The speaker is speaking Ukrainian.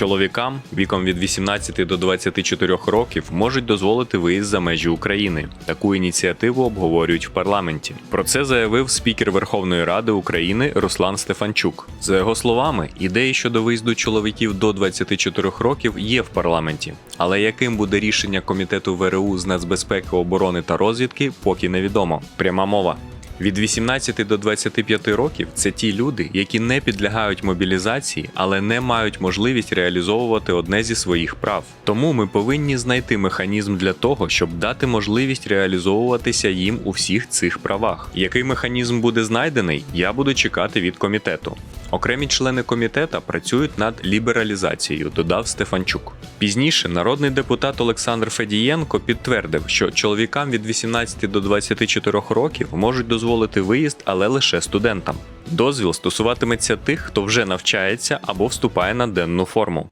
Чоловікам віком від 18 до 24 років можуть дозволити виїзд за межі України. Таку ініціативу обговорюють в парламенті. Про це заявив спікер Верховної Ради України Руслан Стефанчук. За його словами, ідеї щодо виїзду чоловіків до 24 років є в парламенті, але яким буде рішення комітету ВРУ з нацбезпеки, оборони та розвідки, поки невідомо. Пряма мова. Від 18 до 25 років це ті люди, які не підлягають мобілізації, але не мають можливість реалізовувати одне зі своїх прав. Тому ми повинні знайти механізм для того, щоб дати можливість реалізовуватися їм у всіх цих правах. Який механізм буде знайдений, я буду чекати від комітету. Окремі члени комітета працюють над лібералізацією, додав Стефанчук. Пізніше народний депутат Олександр Федієнко підтвердив, що чоловікам від 18 до 24 років можуть дозволити виїзд, але лише студентам. Дозвіл стосуватиметься тих, хто вже навчається або вступає на денну форму.